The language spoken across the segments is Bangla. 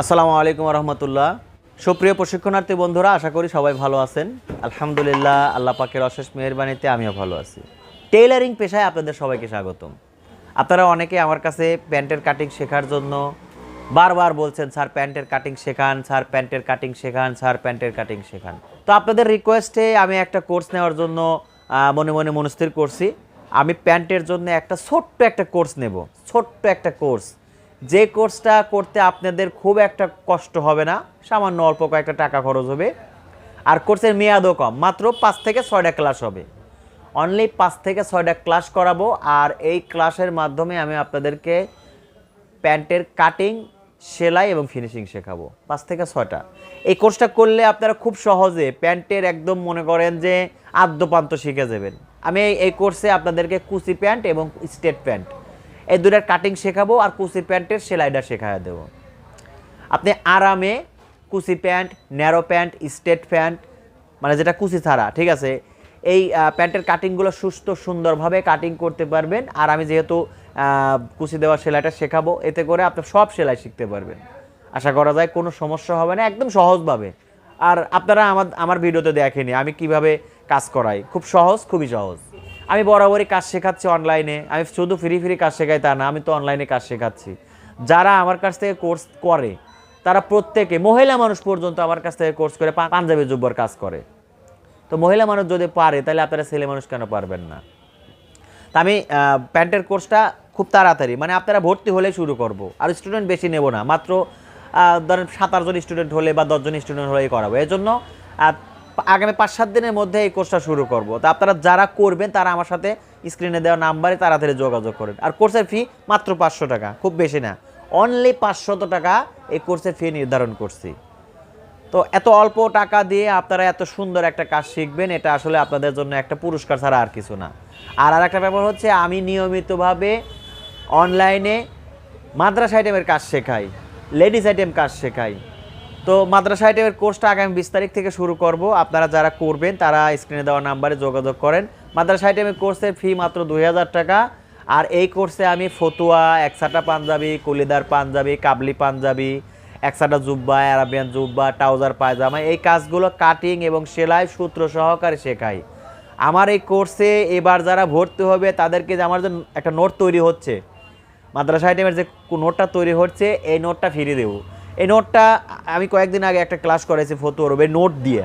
আসসালামু আলাইকুম রহমতুল্লাহ সুপ্রিয় প্রশিক্ষণার্থী বন্ধুরা, আশা করি সবাই ভালো আছেন। আলহামদুলিল্লাহ, আল্লাহ পাকের অশেষ মেহরবানিতে আমিও ভালো আছি। টেইলারিং পেশায় আপনাদের সবাইকে স্বাগতম। আপনারা অনেকে আমার কাছে প্যান্টের কাটিং শেখার জন্য বারবার বলছেন, স্যার, প্যান্টের কাটিং শেখান, স্যার, প্যান্টের কাটিং শেখান, স্যার, প্যান্টের কাটিং শেখান। তো আপনাদের রিকোয়েস্টে আমি একটা কোর্স নেওয়ার জন্য মনে মনে মনস্থির করছি। আমি প্যান্টের জন্য একটা ছোট্ট একটা কোর্স নেব। ছোট্ট একটা কোর্স যে কোর্সটা করতে আপনাদের খুব একটা কষ্ট হবে না, সামান্য অল্প কয়েকটা টাকা খরচ হবে। আর কোর্সের মেয়াদও কম, মাত্র পাঁচ থেকে ছয়টা ক্লাস হবে। অনলি পাঁচ থেকে ছয়টা ক্লাস করাবো, আর এই ক্লাসের মাধ্যমে আমি আপনাদেরকে প্যান্টের কাটিং, সেলাই এবং ফিনিশিং শেখাবো, পাঁচ থেকে ছয়টা। এই কোর্সটা করলে আপনারা খুব সহজে প্যান্টের একদম মনে করেন যে আদ্যপান্ত শিখে যাবেন। আমি এই- কোর্সে আপনাদেরকে কুচি প্যান্ট এবং স্টেট প্যান্ট এই দুটার কাটিং শেখাবো আর কুচি প্যান্টের সেলাইটা শেখায় দেবো। আপনি আরামে কুচি pant narrow pant straight pant মানে যেটা কুচি ছাড়া, ঠিক আছে? এই প্যান্টের কাটিংগুলো সুস্থ, সুন্দরভাবে কাটিং করতে পারবেন আর আমি যেহেতু কুচি দেওয়া সেলাইটা শেখাবো, এতে করে আপনি সব সেলাই শিখতে পারবেন। আশা করা যায় কোনো সমস্যা হবে না, একদম সহজভাবে। আর আপনারা আমার আমার ভিডিওতে দেখেনি আমি কীভাবে কাজ করাই। খুব সহজ, খুবই সহজ। আমি বরাবরই কাজ শেখাচ্ছি অনলাইনে আমি শুধু ফ্রি ফ্রি কাজ শেখাই তা না, আমি তো অনলাইনে কাজ শেখাচ্ছি। যারা আমার কাছ থেকে কোর্স করে, তারা প্রত্যেকে, মহিলা মানুষ পর্যন্ত আমার কাছ থেকে কোর্স করে পাঞ্জাবি জুব্বর কাজ করে। তো মহিলা মানুষ যদি পারে, তাহলে আপনারা ছেলে মানুষ কেন পারবেন না? তা আমি প্যান্টের কোর্সটা খুব তাড়াতাড়ি মানে আপনারা ভর্তি হলে শুরু করব। আর স্টুডেন্ট বেশি নেব না, মাত্র ধরেন সাত আটজন স্টুডেন্ট হলে বা দশজন স্টুডেন্ট হলেই করাবো। এর জন্য আগামী পাঁচ, সাত দিনের মধ্যে এই কোর্সটা শুরু করব। তো আপনারা যারা করবেন, তারা আমার সাথে স্ক্রিনে দেওয়া নাম্বারে তাড়াতাড়ি যোগাযোগ করেন। আর কোর্সের ফি মাত্র পাঁচশো টাকা, খুব বেশি না। অনলি পাঁচশত টাকা এই কোর্সের ফি নির্ধারণ করছি। তো এত অল্প টাকা দিয়ে আপনারা এত সুন্দর একটা কাজ শিখবেন, এটা আসলে আপনাদের জন্য একটা পুরস্কার ছাড়া আর কিছু না। আর আর একটা ব্যাপার হচ্ছে, আমি নিয়মিতভাবে অনলাইনে মাদ্রাসা আইটেমের কাজ শেখাই লেডিস আইটেম কাজ শেখাই। তো মাদ্রাসা আইটেমের কোর্সটা আগামী বিশ তারিখ থেকে শুরু করব। আপনারা যারা করবেন, তারা স্ক্রিনে দেওয়া নাম্বারে যোগাযোগ করেন। মাদ্রাসা আইটেমের কোর্সের ফি মাত্র দুই হাজার টাকা। আর এই কোর্সে আমি ফতুয়া, একসাটা পাঞ্জাবি, কলিদার পাঞ্জাবি, কাবলি পাঞ্জাবি, একসাটা জুব্বা অ্যারাবিয়ান জুব্বা, ট্রাউজার, পায়জামা, এই কাজগুলো কাটিং এবং সেলাই, সূত্র সহকারে শেখাই। আমার এই কোর্সে এবার যারা ভর্তি হবে, তাদেরকে যে আমার যে একটা নোট তৈরি হচ্ছে, মাদ্রাসা আইটেমের যে নোটটা তৈরি হচ্ছে, এই নোটটা ফিরিয়ে দেবো। এই নোটটা আমি কয়েকদিন আগে একটা ক্লাস করাইছি ফতুয়ার উপরে নোট দিয়ে।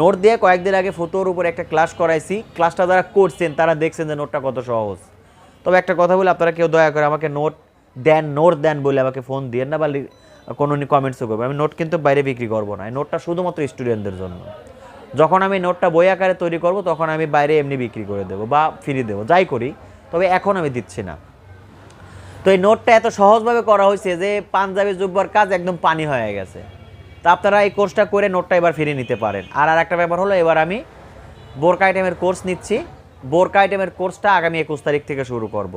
নোট দিয়ে কয়েকদিন আগে ফতুয়ার উপরে একটা ক্লাস করাইছি। ক্লাসটা যারা করছেন, তারা দেখছেন যে নোটটা কত সহজ। তবে একটা কথা বলে, আপনারা কেউ দয়া করে আমাকে নোট দেন নোট দেন বলে আমাকে ফোন দিয়ে না বা কোনো কমেন্টসও করবেন। আমি নোট কিন্তু বাইরে বিক্রি করব না। এই নোটটা শুধুমাত্র স্টুডেন্টদের জন্য। যখন আমি নোটটা বই আকারে তৈরি করব, তখন আমি বাইরে এমনি বিক্রি করে দেবো বা ফ্রি দেবো, যাই করি। তবে এখন আমি দিচ্ছি না। তো এই নোটটা এত সহজভাবে করা হয়েছে যে পাঞ্জাবি জুব্বার কাজ একদম পানি হয়ে গেছে। তা আপনারা এই কোর্সটা করে নোটটা এবার ফিরিয়ে নিতে পারেন। আর আর একটা ব্যাপার হলো, এবার আমি বোরকা আইটেমের কোর্স নিচ্ছি। বোরকা আইটেমের কোর্সটা আগামী একুশ তারিখ থেকে শুরু করব।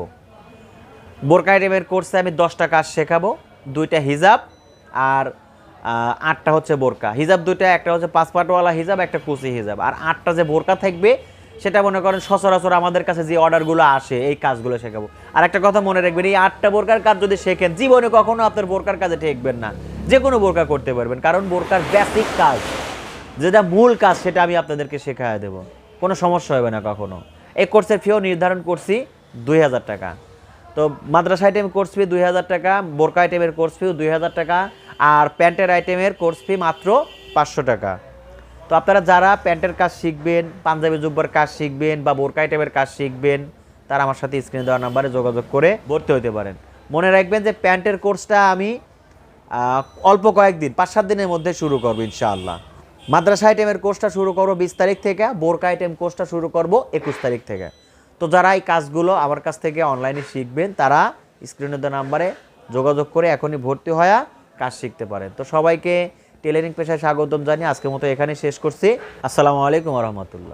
বোরকা আইটেমের কোর্সে আমি দশটা কাজ শেখাবো, দুইটা হিজাব আর আটটা হচ্ছে বোরকা। হিজাব দুইটা, একটা হচ্ছে পাসপাটওয়ালা হিজাব, একটা কুচি হিজাব। আর আটটা যে বোরকা থাকবে সেটা মনে করেন সচরাচর আমাদের কাছে যে অর্ডারগুলো আসে, এই কাজগুলো শেখাবো। আর একটা কথা মনে রাখবেন, এই আটটা বোরকার কাজ যদি শেখেন, জীবনে কখনো আপনার বোরকার কাজে ঠেকবেন না। যে কোনো বোরকা করতে পারবেন, কারণ বোরকার বেসিক কাজ, যেটা মূল কাজ, সেটা আমি আপনাদেরকে শেখায় দেবো। কোনো সমস্যা হবে না কখনো। এই কোর্সের ফিও নির্ধারণ করছি দুই হাজার টাকা। তো মাদ্রাসা আইটেম কোর্স ফি দুই হাজার টাকা, বোরকা আইটেমের কোর্স ফিও দুই হাজার টাকা, আর প্যান্টের আইটেমের কোর্স ফি মাত্র পাঁচশো টাকা। তো আপনারা যারা প্যান্টের কাজ শিখবেন, পাঞ্জাবি জুব্বার কাজ শিখবেন বা বোরকা আইটেমের কাজ শিখবেন, তারা আমার সাথে স্ক্রিনে দেওয়া নাম্বারে যোগাযোগ করে ভর্তি হতে পারেন। মনে রাখবেন যে প্যান্টের কোর্সটা আমি অল্প কয়েকদিন পাঁচ সাত দিনের মধ্যে শুরু করব ইনশাআল্লাহ। মাদ্রাসা আইটেমের কোর্সটা শুরু করব বিশ তারিখ থেকে, বোরকা আইটেম কোর্সটা শুরু করব একুশ তারিখ থেকে। তো যারা এই কাজগুলো আমার কাছ থেকে অনলাইনে শিখবেন, তারা স্ক্রিনে দেওয়া নাম্বারে যোগাযোগ করে এখনই ভর্তি হওয়া কাজ শিখতে পারেন। তো সবাইকে টেলারিং পেশায় স্বাগতম জানিয়ে আজকের মতো এখানে শেষ করছি। আসসালামু আলাইকুম রহমতুল্লাহ।